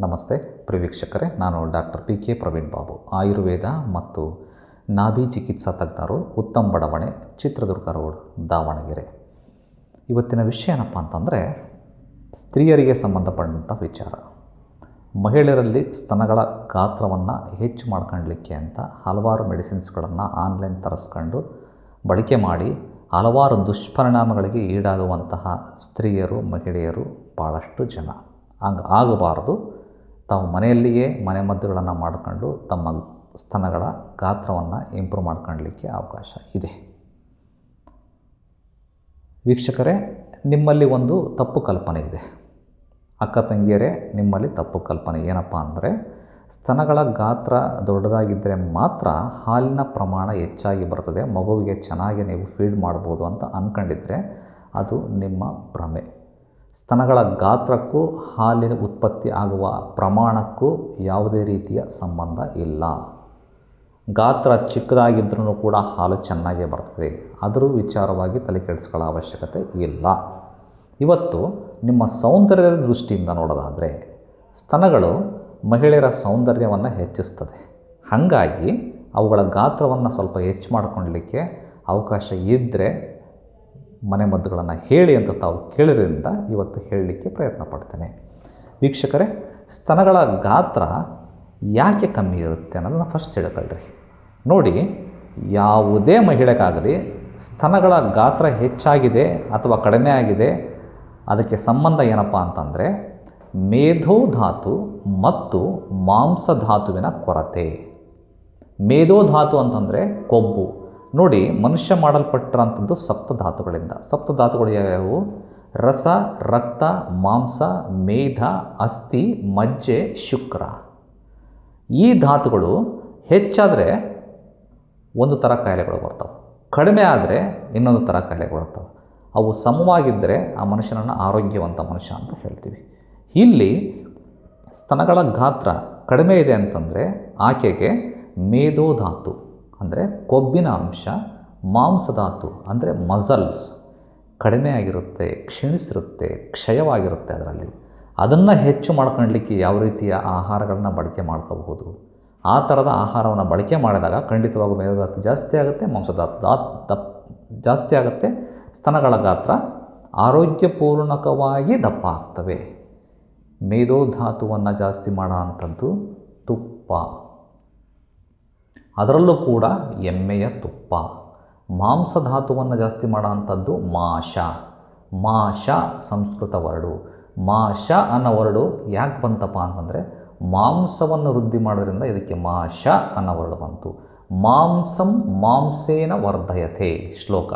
ನಮಸ್ತೆ, ಪ್ರವೀಕ್ಷಕರೇ. ನಾನು doctor P K Praveen Babu. Ayurveda ಮತ್ತು ನಾಭಿ ಚಿಕಿತ್ಸಾ ತಜ್ಞರು ಉತ್ತಮ ಬಡಾವಣೆ, ಚಿತ್ರದುರ್ಗ ರೋಡ್, ದಾವಣಗೆರೆ. ಇವತ್ತಿನ ವಿಷಯ ಏನಪ್ಪ ಅಂತಂದರೆ, ಸ್ತ್ರೀಯರಿಗೆ ಸಂಬಂಧಪಟ್ಟಂಥ ವಿಚಾರ. ಮಹಿಳೆಯರಲ್ಲಿ ಸ್ತನಗಳ ಗಾತ್ರವನ್ನು ಹೆಚ್ಚು ಮಾಡ್ಕೊಳ್ಲಿಕ್ಕೆ ಅಂತ ಹಲವಾರು ಮೆಡಿಸಿನ್ಸ್ಗಳನ್ನು ಆನ್ಲೈನ್ ತರಿಸ್ಕೊಂಡು ಬಳಕೆ ಮಾಡಿ ಹಲವಾರು ದುಷ್ಪರಿಣಾಮಗಳಿಗೆ ಈಡಾಗುವಂತಹ ಸ್ತ್ರೀಯರು, ಮಹಿಳೆಯರು ಭಾಳಷ್ಟು ಜನ. ಹಂಗೆ ಆಗಬಾರ್ದು. ತಾವು ಮನೆಯಲ್ಲಿಯೇ ಮನೆ ಮದ್ದುಗಳನ್ನು ಮಾಡಿಕೊಂಡು ತಮ್ಮ ಸ್ತನಗಳ ಗಾತ್ರವನ್ನು ಇಂಪ್ರೂವ್ ಮಾಡ್ಕೊಳ್ಳಿಕ್ಕೆ ಅವಕಾಶ ಇದೆ. ವೀಕ್ಷಕರೇ, ನಿಮ್ಮಲ್ಲಿ ಒಂದು ತಪ್ಪು ಕಲ್ಪನೆ ಇದೆ. ಅಕ್ಕ ತಂಗಿಯರೇ, ನಿಮ್ಮಲ್ಲಿ ತಪ್ಪು ಕಲ್ಪನೆ ಏನಪ್ಪ ಅಂದರೆ, ಸ್ತನಗಳ ಗಾತ್ರ ದೊಡ್ಡದಾಗಿದ್ದರೆ ಮಾತ್ರ ಹಾಲಿನ ಪ್ರಮಾಣ ಹೆಚ್ಚಾಗಿ ಬರ್ತದೆ, ಮಗುವಿಗೆ ಚೆನ್ನಾಗಿ ನೀವು ಫೀಡ್ ಮಾಡ್ಬೋದು ಅಂತ ಅಂದ್ಕೊಂಡಿದ್ರೆ ಅದು ನಿಮ್ಮ ಭ್ರಮೆ. ಸ್ತನಗಳ ಗಾತ್ರಕ್ಕೂ ಹಾಲಿನ ಉತ್ಪತ್ತಿ ಆಗುವ ಪ್ರಮಾಣಕ್ಕೂ ಯಾವುದೇ ರೀತಿಯ ಸಂಬಂಧ ಇಲ್ಲ. ಗಾತ್ರ ಚಿಕ್ಕದಾಗಿದ್ರೂ ಕೂಡ ಹಾಲು ಚೆನ್ನಾಗೇ ಬರ್ತದೆ. ಅದರ ವಿಚಾರವಾಗಿ ತಲೆ ಕೆಡಿಸ್ಕೊಳ್ಳೋ ಅವಶ್ಯಕತೆ ಇಲ್ಲ. ಇವತ್ತು ನಿಮ್ಮ ಸೌಂದರ್ಯದ ದೃಷ್ಟಿಯಿಂದ ನೋಡೋದಾದರೆ, ಸ್ತನಗಳು ಮಹಿಳೆಯರ ಸೌಂದರ್ಯವನ್ನು ಹೆಚ್ಚಿಸ್ತದೆ. ಹಾಗಾಗಿ ಅವುಗಳ ಗಾತ್ರವನ್ನು ಸ್ವಲ್ಪ ಹೆಚ್ಚು ಮಾಡ್ಕೊಳ್ಳಿಕ್ಕೆ ಅವಕಾಶ ಇದ್ದರೆ ಮನೆಮದ್ದುಗಳನ್ನು ಹೇಳಿ ಅಂತ ತಾವು ಕೇಳಿರೋದ್ರಿಂದ ಇವತ್ತು ಹೇಳಲಿಕ್ಕೆ ಪ್ರಯತ್ನ ಪಡ್ತೇನೆ. ವೀಕ್ಷಕರೇ, ಸ್ತನಗಳ ಗಾತ್ರ ಯಾಕೆ ಕಮ್ಮಿ ಇರುತ್ತೆ ಅನ್ನೋದನ್ನು ಫಸ್ಟ್ ತಿಳ್ಕೊಳ್ರಿ. ನೋಡಿ, ಯಾವುದೇ ಮಹಿಳೆಗಾಗಲಿ ಸ್ತನಗಳ ಗಾತ್ರ ಹೆಚ್ಚಾಗಿದೆ ಅಥವಾ ಕಡಿಮೆ ಆಗಿದೆ, ಅದಕ್ಕೆ ಸಂಬಂಧ ಏನಪ್ಪ ಅಂತಂದರೆ ಮೇಧೋಧಾತು ಮತ್ತು ಮಾಂಸಧಾತುವಿನ ಕೊರತೆ. ಮೇಧೋಧಾತು ಅಂತಂದರೆ ಕೊಬ್ಬು. ನೋಡಿ, ಮನುಷ್ಯ ಮಾಡಲ್ಪಟ್ಟಿರೋಂಥದ್ದು ಸಪ್ತ ಧಾತುಗಳು ಯಾವ್ಯಾವು? ರಸ, ರಕ್ತ, ಮಾಂಸ, ಮೇಧ, ಅಸ್ಥಿ, ಮಜ್ಜೆ, ಶುಕ್ರ. ಈ ಧಾತುಗಳು ಹೆಚ್ಚಾದರೆ ಒಂದು ಥರ ಕಾಯಿಲೆಗಳು ಬರ್ತವೆ. ಕಡಿಮೆ ಆದರೆ ಇನ್ನೊಂದು ಥರ ಕಾಯಿಲೆಗಳು ಬರ್ತವೆ. ಅವು ಸಮವಾಗಿದ್ದರೆ ಆ ಮನುಷ್ಯನನ್ನು ಆರೋಗ್ಯವಂತ ಮನುಷ್ಯ ಅಂತ ಹೇಳ್ತೀವಿ. ಇಲ್ಲಿ ಸ್ತನಗಳ ಗಾತ್ರ ಕಡಿಮೆ ಇದೆ ಅಂತಂದರೆ ಆಕೆಗೆ ಮೇಧೋಧಾತು. ಅಂದರೆ ಕೊಬ್ಬಿನ ಅಂಶ ಮಾಂಸಧಾತು ಅಂದರೆ ಮಸಲ್ಸ್. ಕಡಿಮೆ ಆಗಿರುತ್ತೆ, ಕ್ಷೀಣಿಸಿರುತ್ತೆ, ಕ್ಷಯವಾಗಿರುತ್ತೆ ಅದರಲ್ಲಿ. ಅದನ್ನು ಹೆಚ್ಚು ಮಾಡ್ಕೊಳ್ಲಿಕ್ಕೆ ಯಾವ ರೀತಿಯ ಆಹಾರಗಳನ್ನು ಬಳಕೆ ಮಾಡ್ಕೋಬಹುದು? ಆ ಥರದ ಆಹಾರವನ್ನು ಬಳಕೆ ಮಾಡಿದಾಗ ಖಂಡಿತವಾಗೂ ಮೇಧೋಧಾತು ಜಾಸ್ತಿ ಆಗುತ್ತೆ ಮಾಂಸಧಾತು ದಪ್ ಜಾಸ್ತಿ ಆಗುತ್ತೆ, ಸ್ತನಗಳ ಗಾತ್ರ ಆರೋಗ್ಯಪೂರ್ಣಕವಾಗಿ ದಪ್ಪ ಆಗ್ತವೆ. ಮೇಧೋಧಾತುವನ್ನು ಜಾಸ್ತಿ ಮಾಡೋ ಅಂಥದ್ದು ತುಪ್ಪ. ಅದರಲ್ಲೂ ಕೂಡ ಎಮ್ಮೆಯ ತುಪ್ಪ. ಮಾಂಸಧಾತುವನ್ನು ಜಾಸ್ತಿ ಮಾಡೋವಂಥದ್ದು ಮಾಷ ಮಾಷ ಸಂಸ್ಕೃತ ವರ್ಡು. ಮಾಷ ಅನ್ನೋ ವರ್ಡು ಯಾಕೆ ಬಂತಪ್ಪ ಅಂತಂದರೆ ಮಾಂಸವನ್ನು ವೃದ್ಧಿ ಮಾಡೋದ್ರಿಂದ ಇದಕ್ಕೆ ಮಾಷ ಅನ್ನೋ ವರ್ಡ್ ಬಂತು. ಮಾಂಸಂ ಮಾಂಸೇನ ವರ್ಧಯತೆ ಶ್ಲೋಕ.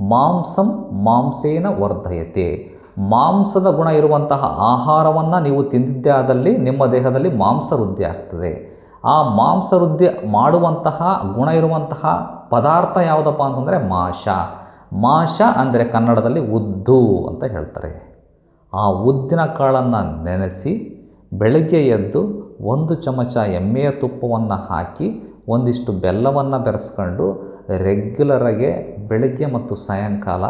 ಮಾಂಸಂ ಮಾಂಸೇನ ವರ್ಧಯತೆ. ಮಾಂಸದ ಗುಣ ಇರುವಂತಹ ಆಹಾರವನ್ನು ನೀವು ತಿಂದಿದ್ದೇ ಆದಲ್ಲಿ ನಿಮ್ಮ ದೇಹದಲ್ಲಿ ಮಾಂಸ ವೃದ್ಧಿ ಆಗ್ತದೆ. ಆ ಮಾಂಸ ವೃದ್ಧಿ ಮಾಡುವಂತಹ ಗುಣ ಇರುವಂತಹ ಪದಾರ್ಥ ಯಾವುದಪ್ಪ ಅಂತಂದರೆ ಮಾಷ ಮಾಷ ಅಂದರೆ ಕನ್ನಡದಲ್ಲಿ ಉದ್ದು ಅಂತ ಹೇಳ್ತಾರೆ. ಆ ಉದ್ದಿನ ಕಾಳನ್ನು ನೆನೆಸಿ ಬೆಳಗ್ಗೆ ಎದ್ದು ಒಂದು ಚಮಚ ಎಮ್ಮೆಯ ತುಪ್ಪವನ್ನು ಹಾಕಿ ಒಂದಿಷ್ಟು ಬೆಲ್ಲವನ್ನು ಬೆರೆಸ್ಕೊಂಡು ರೆಗ್ಯುಲರಾಗೆ ಬೆಳಗ್ಗೆ ಮತ್ತು ಸಾಯಂಕಾಲ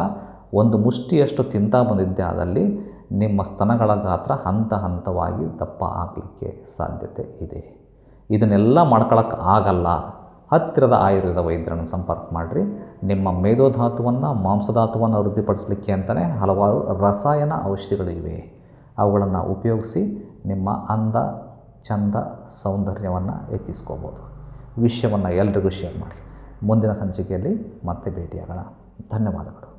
ಒಂದು ಮುಷ್ಟಿಯಷ್ಟು ತಿಂತಾ ಬಂದಿದ್ದೆ ಅದರಲ್ಲಿ ನಿಮ್ಮ ಸ್ತನಗಳ ಗಾತ್ರ ಹಂತ ಹಂತವಾಗಿ ದಪ್ಪ ಆಗಲಿಕ್ಕೆ ಸಾಧ್ಯತೆ ಇದೆ. ಇದನ್ನೆಲ್ಲ ಮಾಡ್ಕೊಳಕ್ಕೆ ಆಗಲ್ಲ. ಹತ್ತಿರದ ಆಯುರ್ವೇದ ವೈದ್ಯರನ್ನು ಸಂಪರ್ಕ ಮಾಡಿರಿ. ನಿಮ್ಮ ಮೇಧೋಧಾತುವನ್ನು, ಮಾಂಸಧಾತುವನ್ನು ವೃದ್ಧಿಪಡಿಸಲಿಕ್ಕೆ ಅಂತಲೇ ಹಲವಾರು ರಸಾಯನ ಔಷಧಿಗಳಿವೆ ಅವುಗಳನ್ನು ಉಪಯೋಗಿಸಿ ನಿಮ್ಮ ಅಂದ, ಚಂದ ಸೌಂದರ್ಯವನ್ನು ಹೆಚ್ಚಿಸ್ಕೋಬೋದು ವಿಷಯವನ್ನು ಎಲ್ರಿಗೂ ಶೇರ್ ಮಾಡಿ ಮುಂದಿನ ಸಂಚಿಕೆಯಲ್ಲಿ ಮತ್ತೆ ಭೇಟಿಯಾಗೋಣ. ಧನ್ಯವಾದಗಳು.